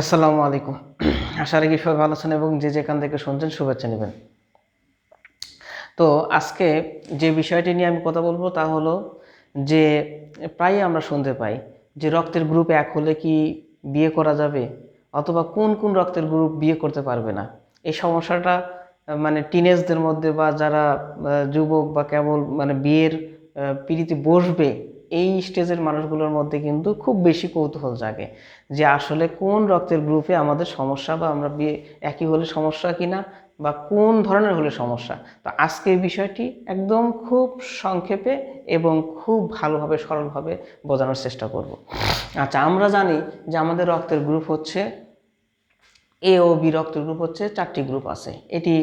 আসসালামু আলাইকুম। আশা রাখি সবাই ভালো আছেন এবং যে যেখান থেকে শুনছেন শুভেচ্ছা নেবেন। তো আজকে যে বিষয়টি নিয়ে আমি কথা বলব তা হলো যে প্রায়ই আমরা শুনতে পাই যে রক্তের গ্রুপ এক হলে কি বিয়ে করা যাবে অথবা কোন কোন রক্তের গ্রুপ বিয়ে করতে পারবে না। এই সমস্যাটা মানে টিনেজদের মধ্যে বা যারা যুবক বা কেবল মানে বিয়ের পিড়িতে বসবে এই স্টেজের মানুষগুলোর মধ্যে কিন্তু খুব বেশি কৌতূহল জাগে যে আসলে কোন রক্তের গ্রুপে আমাদের সমস্যা বা আমরা বিয়ে একই হলে সমস্যা কি না বা কোন ধরনের হলে সমস্যা। তো আজকে এই বিষয়টি একদম খুব সংক্ষেপে এবং খুব ভালোভাবে সরলভাবে বোঝানোর চেষ্টা করব। আচ্ছা আমরা জানি যে আমাদের রক্তের গ্রুপ হচ্ছে এ ও বি রক্ত গ্রুপ হচ্ছে, চারটি গ্রুপ আছে। এটি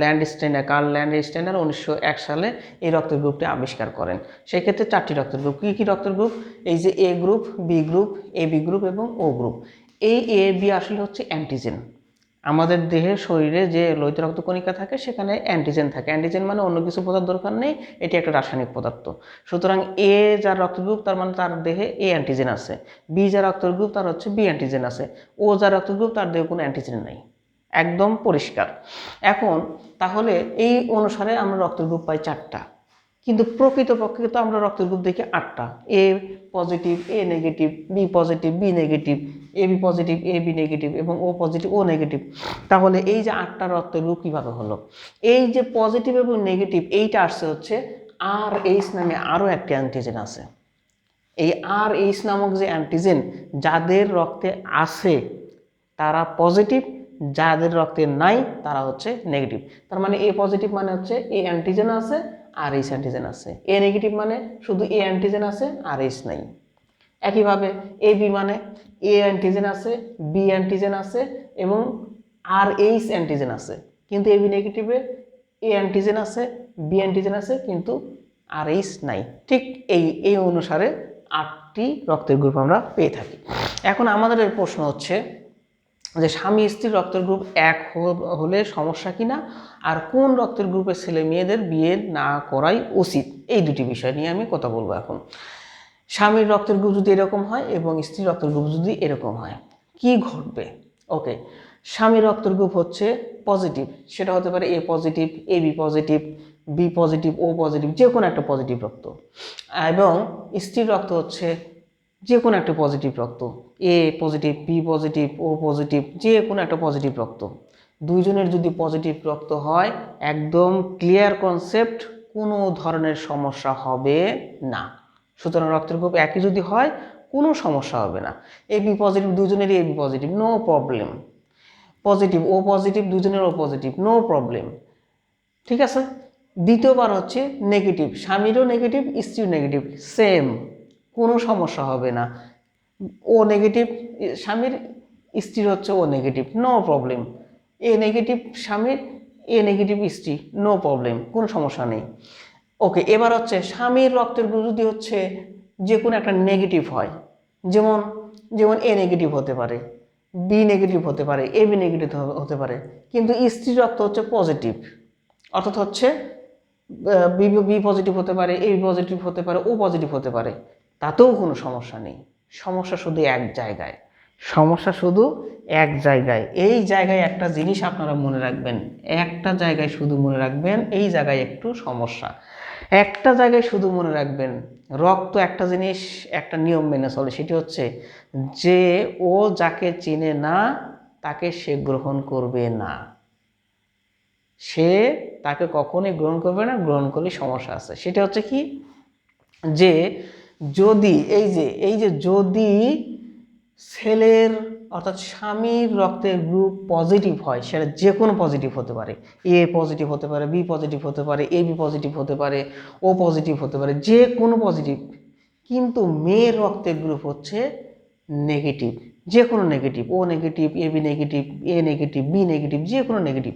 Landsteiner Karl Landsteiner উনিশশো এক সালে এই রক্তের গ্রুপটি আবিষ্কার করেন। সেক্ষেত্রে চারটি রক্তের গ্রুপ কী কী রক্তের গ্রুপ এই যে A group B group A B group এবং ও গ্রুপ এই এ বি আসলে হচ্ছে অ্যান্টিজেন আমাদের দেহে শরীরে যে লোহিত রক্তকণিকা থাকে, সেখানে অ্যান্টিজেন থাকে। অ্যান্টিজেন মানে অন্য কিছু পদার্থ দরকার নেই, এটি একটা রাসায়নিক পদার্থ। সুতরাং এ যার রক্ত গ্রুপ তার মানে তার দেহে এ অ্যান্টিজেন আছে। বি যার রক্ত গ্রুপ তার হচ্ছে বি অ্যান্টিজেন আছে। ও যার রক্ত গ্রুপ তার দেহে কোনো অ্যান্টিজেন নাই। একদম পরিষ্কার। এখন, তাহলে এই অনুসারে আমরা রক্তের গ্রুপ পাই চারটা। কিন্তু প্রকৃতপক্ষে তো আমরা রক্তের গ্রুপ দেখি আটটা। A positive A negative B positive B negative A B positive A B negative এবং ও পজিটিভ ও নেগেটিভ তাহলে এই যে আটটা রক্তের গ্রুপ কীভাবে হলো? এই যে পজিটিভ এবং নেগেটিভ এইটা আসছে হচ্ছে আর এইচ নামে আরও একটি অ্যান্টিজেন আছে। এই আর এইচ নামক যে অ্যান্টিজেন যাদের রক্তে আছে তারা পজিটিভ যাদের রক্তে নাই তারা হচ্ছে নেগেটিভ তার মানে এ পজিটিভ মানে হচ্ছে এ অ্যান্টিজেন আছে আর এইচ অ্যান্টিজেন আছে। এ নেগেটিভ মানে শুধু এ অ্যান্টিজেন আছে আর এইচ নাই। একইভাবে এ বি মানে এ অ্যান্টিজেন আছে বি অ্যান্টিজেন আছে এবং আর এইচ অ্যান্টিজেন আছে। কিন্তু এ বি নেগেটিভে এ অ্যান্টিজেন আছে বি অ্যান্টিজেন আছে, কিন্তু আর এইচ নাই। ঠিক এই এই অনুসারে আটটি রক্তের গ্রুপ আমরা পেয়ে থাকি। এখন আমাদের প্রশ্ন হচ্ছে যে স্বামী স্ত্রীর রক্তের গ্রুপ এক হলে সমস্যা কিনা আর কোন রক্তের গ্রুপের ছেলে মেয়েদের বিয়ে না করাই উচিত? এই দুটি বিষয় নিয়ে আমি কথা বলব এখন। স্বামীর রক্তের গ্রুপ যদি এরকম হয় এবং স্ত্রীর রক্তের গ্রুপ যদি এরকম হয়, কি ঘটবে? ওকে স্বামীর রক্তের গ্রুপ হচ্ছে পজিটিভ সেটা হতে পারে A positive A B positive B positive O positive যে কোনো একটা পজিটিভ রক্ত। এবং স্ত্রীর রক্ত হচ্ছে যে কোনো একটা পজিটিভ রক্ত। A positive B positive O positive যে কোনো একটা পজিটিভ রক্ত। দুইজনের যদি পজিটিভ রক্ত হয়, একদম ক্লিয়ার কনসেপ্ট কোনো ধরনের সমস্যা হবে না। সুতরাং রক্তের গ্রুপ একই যদি হয়, কোনো সমস্যা হবে না। এ বি পজিটিভ দুজনেরই A B positive no problem positive O positive দুজনের ও পজিটিভ নো প্রবলেম ঠিক আছে? দ্বিতীয়বার হচ্ছে নেগেটিভ স্বামীরও নেগেটিভ স্ত্রীও নেগেটিভ সেম কোনো সমস্যা হবে না। ও নেগেটিভ স্বামীর স্ত্রীর হচ্ছে O negative no problem A negative স্বামীর, এ নেগেটিভ স্ত্রী নো প্রবলেম কোনো সমস্যা নেই। ওকে, এবার হচ্ছে স্বামীর রক্তের গ্রুপ যদি হচ্ছে যে কোনো একটা নেগেটিভ হয়। যেমন যেমন এ নেগেটিভ হতে পারে, বি নেগেটিভ হতে পারে, এ বি নেগেটিভ হতে পারে, কিন্তু স্ত্রীর রক্ত হচ্ছে পজিটিভ অর্থাৎ হচ্ছে বি পজিটিভ হতে পারে, এ পজিটিভ হতে পারে, ও পজিটিভ হতে পারে, তাতেও কোনো সমস্যা নেই। সমস্যা শুধু এক জায়গায়। সমস্যা শুধু এক জায়গায়। এই জায়গায় একটা জিনিস আপনারা মনে রাখবেন, একটা জায়গায় শুধু মনে রাখবেন, এই জায়গায় একটু সমস্যা। একটা জায়গায় শুধু মনে রাখবেন, রক্ত একটা জিনিস, একটা নিয়ম মেনে চলে, সেটি হচ্ছে যে ও যাকে চেনে না, তাকে সে গ্রহণ করবে না। সে তাকে কখনোই গ্রহণ করবে না, গ্রহণ করলে সমস্যা আছে। সেটা হচ্ছে কি? যে যদি, এই যে এই যে যদি ছেলের অর্থাৎ স্বামীর রক্তের গ্রুপ পজিটিভ হয়, সেটা যে কোনো পজিটিভ হতে পারে। এ পজিটিভ হতে পারে, বি পজিটিভ হতে পারে, এ বি পজিটিভ হতে পারে, ও পজিটিভ হতে পারে যে কোনো পজিটিভ। কিন্তু মেয়ের রক্তের গ্রুপ হচ্ছে নেগেটিভ যে কোনো negative, O negative, A B negative, A negative, B negative যে কোনো নেগেটিভ।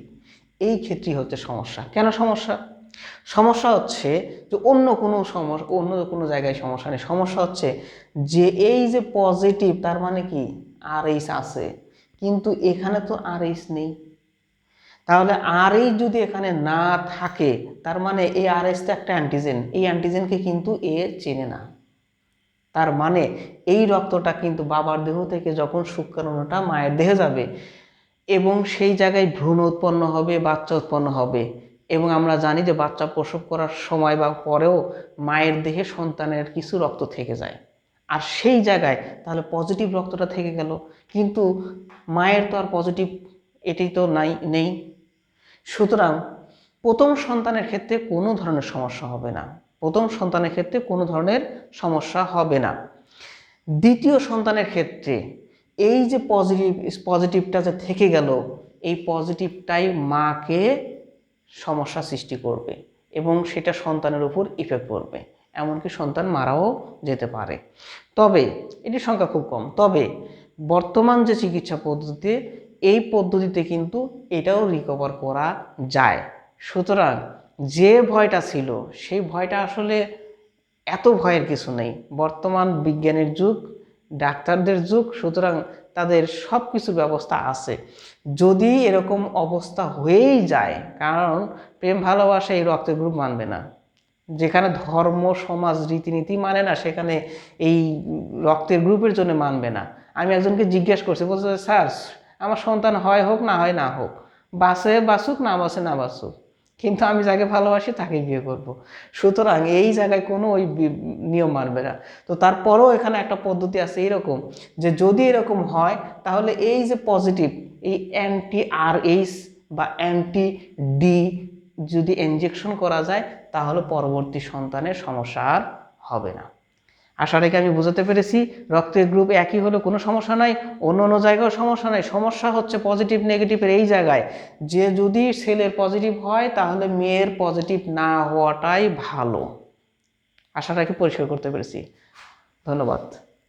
এই ক্ষেত্রেই হচ্ছে সমস্যা। কেন সমস্যা? সমস্যা হচ্ছে যে অন্য কোনো সমস্যা অন্য কোনো জায়গায় সমস্যা নেই। সমস্যা হচ্ছে যে এই যে পজিটিভ তার মানে কি? আর এইচ আছে। কিন্তু এখানে তো আর এইচ নেই। তাহলে আর এইচ যদি এখানে না থাকে, তার মানে এই আর এইচ তো একটা অ্যান্টিজেন এই অ্যান্টিজেনকে কিন্তু এ চেনে না। তার মানে এই রক্তটা কিন্তু বাবার দেহ থেকে যখন শুক্রাণুটা মায়ের দেহে যাবে এবং সেই জায়গায় ভ্রূণ উৎপন্ন হবে, বাচ্চা উৎপন্ন হবে। এবং আমরা জানি যে বাচ্চা প্রসব করার সময় বা পরেও মায়ের দেহে সন্তানের কিছু রক্ত থেকে যায়। আর সেই জায়গায় তাহলে পজিটিভ রক্তটা থেকে গেল। কিন্তু মায়ের তো আর পজিটিভ এটি তো নাই, নেই। সুতরাং প্রথম সন্তানের ক্ষেত্রে কোনো ধরনের সমস্যা হবে না। প্রথম সন্তানের ক্ষেত্রে কোনো ধরনের সমস্যা হবে না। দ্বিতীয় সন্তানের ক্ষেত্রে এই যে পজিটিভ পজিটিভটা যে থেকে গেল, এই পজিটিভটাই মাকে সমস্যা সৃষ্টি করবে এবং সেটা সন্তানের উপর ইফেক্ট করবে এমনকি সন্তান মারাও যেতে পারে। তবে এটি সংখ্যা খুব কম। তবে, বর্তমান যে চিকিৎসা পদ্ধতিতে, এই পদ্ধতিতে কিন্তু এটাও রিকভার করা যায়। সুতরাং, যে ভয়টা ছিল, সেই ভয়টা আসলে এত ভয়ের কিছু নেই। বর্তমান বিজ্ঞানের যুগ, ডাক্তারদের যুগ, সুতরাং তাদের সব কিছু ব্যবস্থা আছে। যদি এরকম অবস্থা হয়েই যায়, কারণ প্রেম, ভালোবাসা এই রক্তের গ্রুপ মানবে না। যেখানে ধর্ম, সমাজ, রীতিনীতি মানে না, সেখানে এই রক্তের গ্রুপের জন্য মানবে না। আমি একজনকে জিজ্ঞেস করছি, বলছে, স্যার, আমার সন্তান হয় হোক না হয় না হোক, বাসে বাসুক না বাসে না বাসুক? কিন্তু আমি যাকে ভালোবাসি তাকে বিয়ে করব। সুতরাং এই জায়গায় কোনো ওই নিয়ম মানবে না তো তারপরেও এখানে একটা পদ্ধতি আছে এরকম যে যদি এরকম হয়, তাহলে এই যে পজিটিভ এই অ্যান্টি আর এইচ বা অ্যান্টি ডি যদি ইনজেকশন করা যায়, তাহলে পরবর্তী সন্তানের সমস্যা আর হবে না আশা রেখে আমি বুঝাতে পেরেছি, রক্তের গ্রুপ একই হলে কোনো সমস্যা নাই, অন্য অন্য জায়গায় সমস্যা নাই। সমস্যা হচ্ছে পজিটিভ নেগেটিভের এই জায়গায়। যে যদি ছেলের পজিটিভ হয়, তাহলে মেয়ের পজিটিভ না হওয়াটাই ভালো। আশা রাখি পরিষ্কার করতে পেরেছি। ধন্যবাদ।